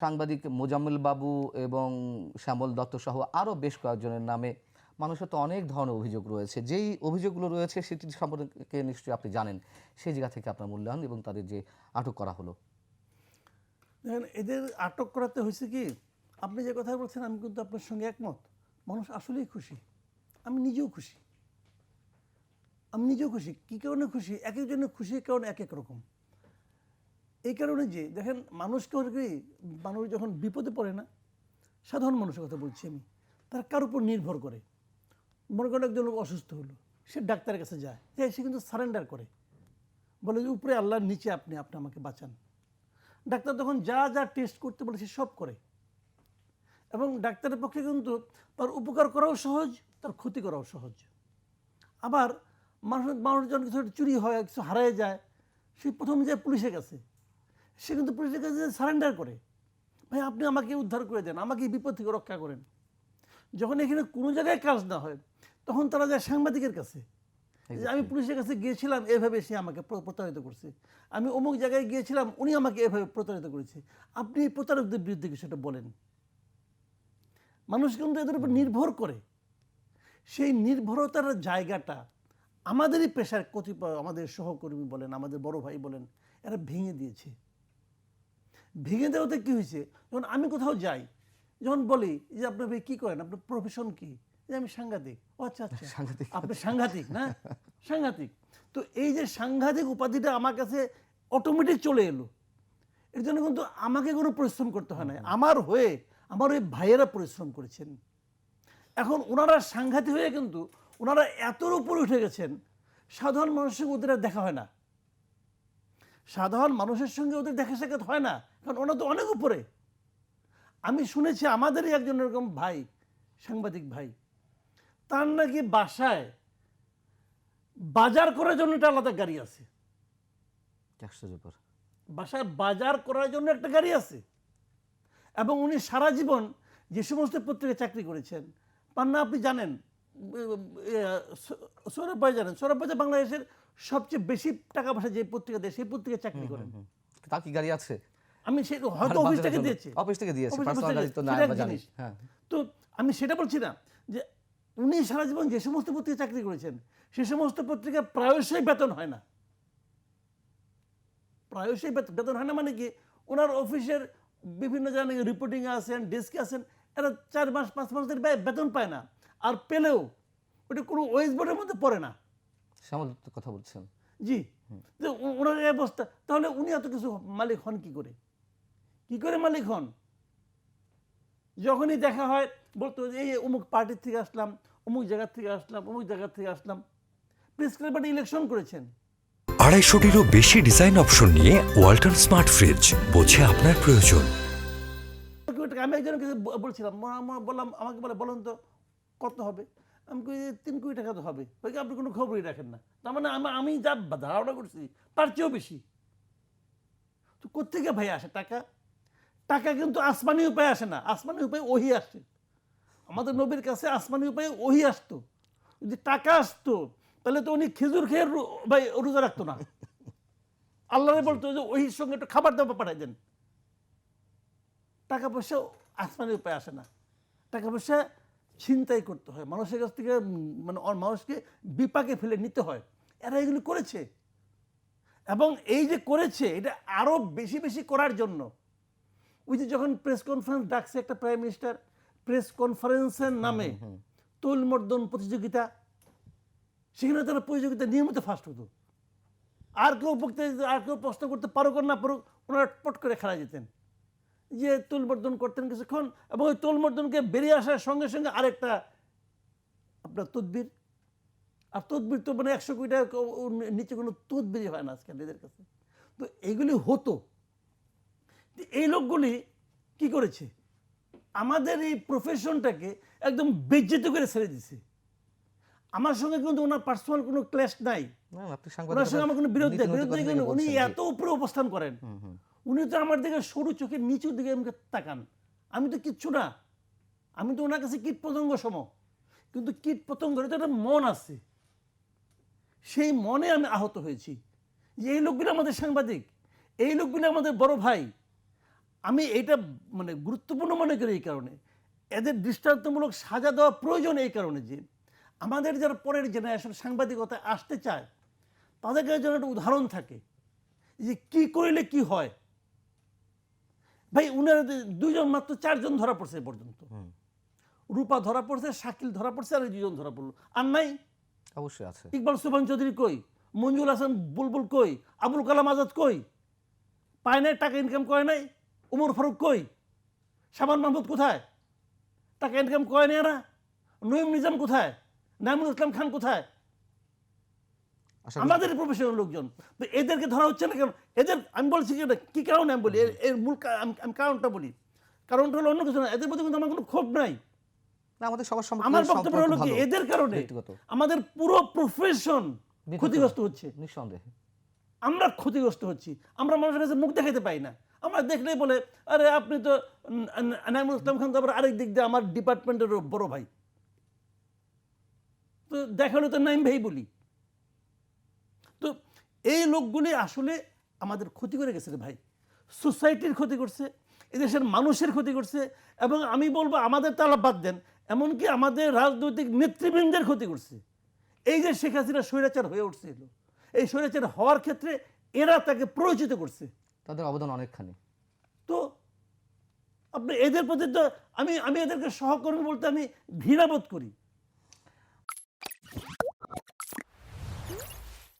সাংবাদিক মোজাম্মেল বাবু এবং শ্যামল দত্ত সহ আরও বেশ কয়েকজনের নামে মানুষের তো অনেক ধরনের অভিযোগ রয়েছে। যেই অভিযোগগুলো রয়েছে সেটি সম্পর্কে নিশ্চয়ই আপনি জানেন। সেই জায়গা থেকে আপনার মূল্যায়ন এবং তাদের যে আটক করা হলো। দেখেন, এদের আটক করাতে হয়েছে কি? আপনি যে কথা বলছেন, আমি কিন্তু আপনার সঙ্গে একমত। মানুষ আসলেই খুশি। আমি নিজেও খুশি। আমি নিজেও খুশি। কী কারণে খুশি? এক একজনের খুশির কারণ এক এক রকম। এই কারণে যে, দেখেন মানুষকে মানুষ যখন বিপদে পড়ে না, সাধারণ মানুষের কথা বলছি আমি, তার কার উপর নির্ভর করে? মনে করেন একজন লোক অসুস্থ হলো, সে ডাক্তারের কাছে যায়, যে সে কিন্তু সারেন্ডার করে। বলে যে, উপরে আল্লাহর নিচে আপনি আপনি আমাকে বাঁচান। ডাক্তার তখন যা যা টেস্ট করতে বলে, সে সব করে। এবং ডাক্তারের পক্ষে কিন্তু তার উপকার করাও সহজ, তার ক্ষতি করাও সহজ। আবার মানুষ, মানুষজন কিছু চুরি হয়, কিছু হারায় যায়, সে প্রথম যায় পুলিশের কাছে। সে কিন্তু পুলিশের কাছে সারেন্ডার করে। ভাই আপনি আমাকে উদ্ধার করে দেন আমাকে বিপদ থেকে রক্ষা করেন। যখন এখানে কোনো জায়গায় কাজ না হয় তখন তারা যায় সাংবাদিকের কাছে। যে আমি পুলিশের কাছে গিয়েছিলাম এভাবে সে আমাকে প্রতারিত করছে। আমি অমুক জায়গায় গিয়েছিলাম উনি আমাকে এভাবে প্রতারিত করেছে। আপনি এই প্রতারকদের বিরুদ্ধে কিছুটা বলেন। মানুষ কিন্তু এদের উপর নির্ভর করে। সেই নির্ভরতার জায়গাটা আমাদেরই পেশার কতিপয় আমাদের সহকর্মী বলেন আমাদের বড় ভাই বলেন এরা ভেঙে দিয়েছে। ভেঙে দেওয়াতে কী হয়েছে? যখন আমি কোথাও যাই যখন বলি যে আপনি ভাই কী করেন? আপনার প্রফেশন কি? যে আমি সাংঘাতিক। ও আচ্ছা আচ্ছা। সাংঘাতিক। আপনি সাংঘাতিক না? সাংঘাতিক। তো এই যে সাংঘাতিক উপাধিটা আমার কাছে অটোমেটিক চলে এলো। এর জন্য কিন্তু আমাকে কোনো পরিশ্রম করতে হয় না আমার হয়ে আমার ওই ভাইয়েরা পরিশ্রম করেছেন। এখন ওনারা সাংঘাতিক হয়ে কিন্তু ওনারা এতর উপরে উঠে গেছেন সাধারণ মানুষের ওদের দেখা হয় না। সাধারণ মানুষের সঙ্গে ওদের দেখা সাক্ষাৎ হয় না কারণ ওরা তো অনেক উপরে। আমি শুনেছি আমাদেরই একজন এরকম ভাই সাংবাদিক ভাই তার নাকি বাসায় বাজার করার জন্য একটা আলাদা গাড়ি আছে। বাসায় বাজার করার জন্য একটা গাড়ি আছে। এবং উনি সারা জীবন যে সমস্ত পত্রিকায় চাকরি করেছেন পান্না আপনি জানেন সৌরভ ভাই জানেন সৌরভ ভাই বাংলাদেশের সবচেয়ে বেশি টাকা পয়সা যে পত্রিকা দেয় সেই পত্রিকায় চাকরি করেন। তার কি গাড়ি আছে? আমি সে হয়তো অফিস থেকে দিয়েছে। অফিস থেকে দিয়েছে, অফিস গাড়ি তো না, আমরা জানি। হ্যাঁ। তো আমি সেটা বলছি না যে উনি সারা জীবন যে সমস্ত পত্রিকায় চাকরি করেছেন সে সমস্ত পত্রিকা প্রায়শই বেতন হয় না। প্রায়শই বেতন হয় না মানে কি ওনার অফিসের বিভিন্ন জায়গায় রিপোর্টিং আছেন ডেস্কে আছেন এরা চার মাস পাঁচ মাস ধরে বেতন পায় না। আর পেলেও ওটা কোনো ওয়েস বোর্ডের মধ্যে পড়ে না। শ্যামল দত্তের কথা বলছেন। জি। যে ওনার এই অবস্থা। তাহলে উনি এত কিছু মালিক হন কি করে? কি করে মালিক হন? যখনই দেখা হয় বলতো এই অমুক পার্টির থেকে আসলাম অমুক জায়গার থেকে আসলাম অমুক জায়গার থেকে আসলাম। প্রেস ক্লাবে ইলেকশন করেছেন। আড়াইশোটিরও বেশি ডিজাইন অপশন নিয়ে ওয়ালটন স্মার্ট ফ্রিজ বোঝে আপনার প্রয়োজন। আমি ব- বলছিলাম বললাম আমাকে বলে বলুন তো কত হবে? আমি কই তিন কোটি টাকা তো হবে। ওই আপনি কোনো খবরই রাখেন না। তার মানে আমি আমি যা ধারণা করছি, তার চেয়েও বেশি। তো কোথেকে ভাই আসে টাকা? টাকা কিন্তু আসমানি উপায় আসে না, আসমানি উপায়ে ওহি আসে। আমাদের নবীর কাছে আসমানি উপায়ে ওহি আসতো। যদি টাকা আসতো, তাহলে তো উনি খেজুর খেয়ে ভাই, রোজা রাখতো না। আল্লাহরে বলতো যে ওহির সঙ্গে একটু খাবার দাবার পাঠাই দেন। টাকা পয়সা আসমানি উপায় আসে না। টাকা পয়সা ছিনতাই করতে হয়। মানুষের কাছ থেকে মানে মানুষকে বিপাকে ফেলে নিতে হয়। এরা এগুলি করেছে। এবং এই যে করেছে এটা আরও বেশি বেশি করার জন্য। ওই যে যখন প্রেস কনফারেন্স ডাকছে একটা প্রাইম মিনিস্টার প্রেস কনফারেন্সের নামে তোলমর্দন প্রতিযোগিতা সেখানে তারা প্রতিযোগিতা নিয়মিত ফার্স্ট হতো। আর কেউ বক্তৃতা আর কেউ প্রশ্ন করতে পারুক না পারুক ওনারা পট করে খেলা যেতেন। যে তোলমর্দন করতেন কিছুক্ষণ এবং ওই তোলমর্দনকে বেরিয়ে আসার সঙ্গে সঙ্গে আরেকটা আপনার তদবির। আর তদবির তো মানে একশো কোটি টাকা নিচে কোনো তদবিরই হয় না আজকাল এদের কাছে। তো এইগুলি হতো। এই লোকগুলি কি করেছে? আমাদের এই প্রফেশনটাকে একদম বেজ্জিত করে ছেড়ে দিছে। আমার সঙ্গে কিন্তু ওনার পার্সোনাল কোনো ক্লেশ নাই। ওনার সঙ্গে আমার কোনো বিরোধ নেই। বিরোধ নেই উনি এত উপরে অবস্থান করেন। উনি তো আমার দিকে সরু চোখের নিচুর দিকে আমাকে তাকান। আমি তো কিচ্ছু না। আমি তো ওনার কাছে কীট পতঙ্গ সম। কিন্তু কীট পতঙ্গের তো একটা মন আছে। সেই মনে আমি আহত হয়েছি। যে এই লোকগুলো আমাদের সাংবাদিক, এই লোকগুলো আমাদের বড় ভাই। আমি এটা মানে গুরুত্বপূর্ণ মনে করি এই কারণে। এদের দৃষ্টান্তমূলক সাজা দেওয়া প্রয়োজন এই কারণে যে আমাদের যারা পরের জেনারেশন সাংবাদিকতা আসতে চায়, তাদের কাছে যেন একটা উদাহরণ থাকে। যে কি করলে কি হয়? ভাই উনারা দুইজন মাত্র চারজন ধরা পড়ছে পর্যন্ত। রূপা ধরা পড়ছে শাকিল ধরা পড়ছে আর দুজন ধরা পড়ল। আর নাই? অবশ্যই আছে। ইকবাল সুবহান চৌধুরী কই? মঞ্জুল হাসান বুলবুল কই? আবুল কালাম আজাদ কই? পায় নাই? টাকা ইনকাম করে নাই? উমর ফারুক কই? শাবান মাহমুদ কোথায়? টাকা ইনকাম করে নাই এরা? নইম নিজাম কোথায়? নাইমুল ইসলাম খান কোথায়? আমাদের প্রফেশনাল লোকজন। তো এদেরকে ধরা হচ্ছে না কেন? এদের আমি বলছি কি কি কারণে আমি বলি? এর- মূল আমি কারণটা বলি। কারণটা হলো অন্য কিছু না এদের প্রতি কিন্তু আমার কোনো ক্ষোভ নাই। আমাদের সবার আমার বক্তব্য হলো কি? এদের কারণে আমাদের পুরো প্রফেশন ক্ষতিগ্রস্ত হচ্ছে। নিঃসন্দেহে। আমরা ক্ষতিগ্রস্ত হচ্ছি। আমরা মানুষের কাছে মুখ দেখাতে পাই না। আমরা দেখলেই বলে আরে আপনি তো নাইমুল ইসলাম খান তো আরেক দিক দিয়ে আমার ডিপার্টমেন্টের বড় ভাই। তো দেখাল তো নাইম ভাই বলি। এই লোকগুলি আসলে আমাদের ক্ষতি করে গেছে রে ভাই। সোসাইটির ক্ষতি করছে এদেশের মানুষের ক্ষতি করছে এবং আমি বলব আমাদের তারা বাদ দেন এমনকি আমাদের রাজনৈতিক নেতৃবৃন্দের ক্ষতি করছে। এই যে শেখ হাসিনা স্বৈরাচার হয়ে উঠছিল এই স্বৈরাচার হওয়ার ক্ষেত্রে এরা তাকে প্ররোচিত করছে। তাদের অবদান অনেকখানি। তো আপনি এদের প্রতি তো আমি আমি এদেরকে সহকর্মী বলতে আমি ঘৃণাবোধ করি।